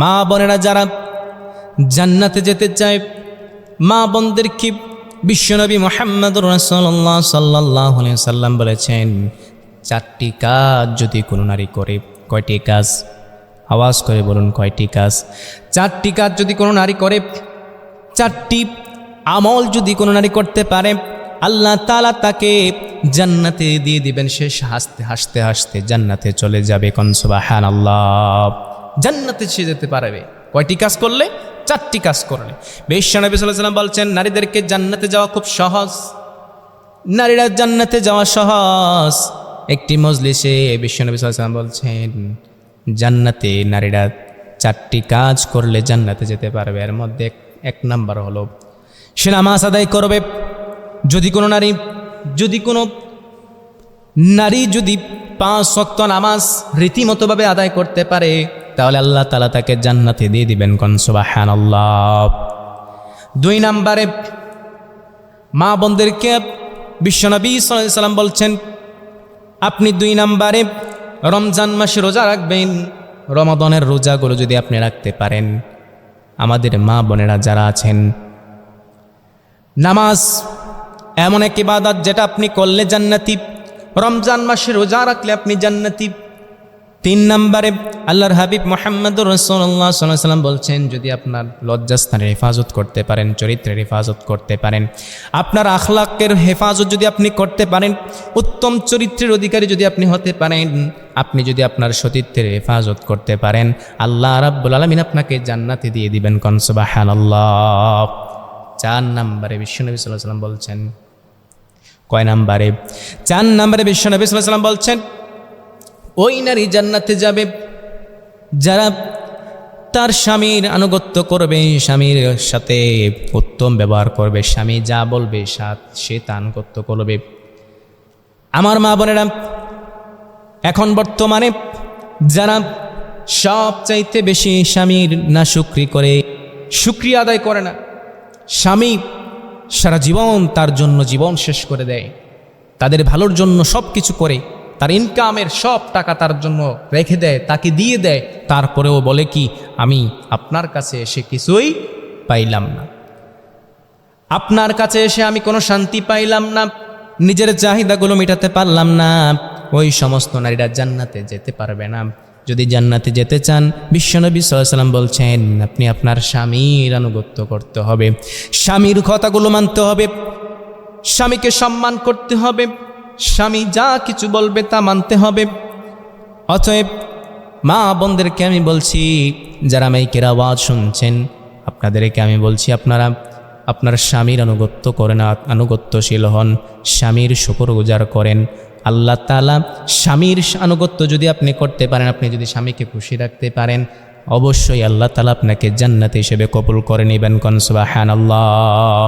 মা বোনেরা যারা জান্নাতে যেতে চায়, মা বোনদের কি বিশ্বনবী মোহাম্মদ রসল্লাহ সাল্লাহ সাল্লাম বলেছেন, চারটি কাজ যদি কোনো নারী করে, কয়টি কাজ? আওয়াজ করে বলুন, কয়টি কাজ? চারটি কাজ যদি কোনো নারী করে, চারটি আমল যদি কোনো নারী করতে পারে, আল্লাহ তালা তাকে জান্নাতে দিয়ে দিবেন। সে হাসতে হাসতে হাসতে জান্নাতে চলে যাবে কনসবাহান আল্লাহ জান্নাতে সে যেতে পারবে। কয়টি কাজ করলে? চারটি কাজ করলে। বেশনবী সাল্লাম বলছেন, নারীদেরকে জান্নাতে যাওয়া খুব সহজ। নারীরা জান্নাতে যাওয়া সহজ। একটি মজলিসে বিশ্বনবী সাল্লাম বলছেন, জান্নাতে নারীরা চারটি কাজ করলে জান্নাতে যেতে পারবে। এর মধ্যে এক- এক নাম্বার হলো, সে নামাজ আদায় করবে। যদি কোনো নারী, যদি কোনো নারী যদি পাঁচ শক্ত নামাজ রীতিমতোভাবে আদায় করতে পারে তাহলে আল্লাহ তালা তাকে জান্নাতে দিয়ে দিবেন কনসবাহান আল্লাহ দুই নাম্বারে মা বোনদেরকে বিশ্বনবী সাল্লাম বলছেন, আপনি দুই নাম্বারে রমজান মাসে রোজা রাখবেন, রমাদনের রোজাগুলো যদি আপনি রাখতে পারেন। আমাদের মা বোনেরা যারা আছেন, নামাজ এমন এক ইবাদত যেটা আপনি করলে জান্নাতি, রমজান মাসে রোজা রাখলে আপনি জান্নাতি তিন নম্বরে আল্লাহর হাবিব মোহাম্মদ রসল্লাহ সাল্লাম বলছেন, যদি আপনার লজ্জাস্থানের হেফাজত করতে পারেন, চরিত্রের হেফাজত করতে পারেন, আপনার আখলাকের হেফাজত যদি আপনি করতে পারেন, উত্তম চরিত্রের অধিকারী যদি আপনি হতে পারেন, আপনি যদি আপনার সতীত্বের হেফাজত করতে পারেন, আল্লাহ রাব্বুল আলমিন আপনাকে জান্নাতে দিয়ে দিবেন কনসবাহান আল্লাহ চার নম্বরে বিশ্বনবী সাল্লাহ সাল্লাম বলছেন, কয় নাম্বারে? চার নাম্বারে বিশ্বনবী সাল্লাহ সাল্লাম বলছেন ওই নারী জান্নাতে যাবে, যারা তার স্বামীর আনুগত্য করবে, স্বামীর সাথে উত্তম ব্যবহার করবে, স্বামী যা বলবে সা- সে তা আনুগত্য করবে। আমার মা বোনেরা, এখন বর্তমানে যারা সব চাইতে বেশি স্বামীর না শুক্রি করে শুক্রিয়া আদায় করে না, স্বামী সারা জীবন তার জন্য জীবন শেষ করে দেয়, তাদের ভালোর জন্য সব কিছু করে তার ইনকামের সব টাকা তার জন্য রেখে দেয়, তাকে দিয়ে দেয়। তারপরেও বলে কি, আমি আপনার কাছে এসে কিছুই পাইলাম না। আপনার কাছে এসে আমি কোনো শান্তি পাইলাম না, নিজের চাহিদাগুলো মেটাতে পারলাম না। ওই সমস্ত নারীরা জান্নাতে যেতে পারবে না। যদি জান্নাতে যেতে চান, বিশ্বনবী সাল্লাম বলছেন, আপনি আপনার স্বামীর আনুগত্য করতে হবে। স্বামীর কথাগুলো মানতে হবে। স্বামীকে সম্মান করতে হবে। স্বামী যা কিছু বলবে তা মানতে হবে। অতএব মা বোনদেরকে আমি বলছি, যারা মাইকের আওয়াজ শুনছেন, আপনাদেরকে আমি বলছি, আপনারা, আপনার স্বামীর আনুগত্য করেন, আনুগত্যশীল হন, স্বামীর শুকর গুজার করেন। আল্লাহ তালা স্বামীর আনুগত্য যদি আপনি করতে পারেন, আপনি যদি স্বামীকে খুশি রাখতে পারেন, অবশ্যই আল্লাহ তালা আপনাকে জান্নাত হিসেবে কবুল করে নেবেন কনসবাহান আল্লাহ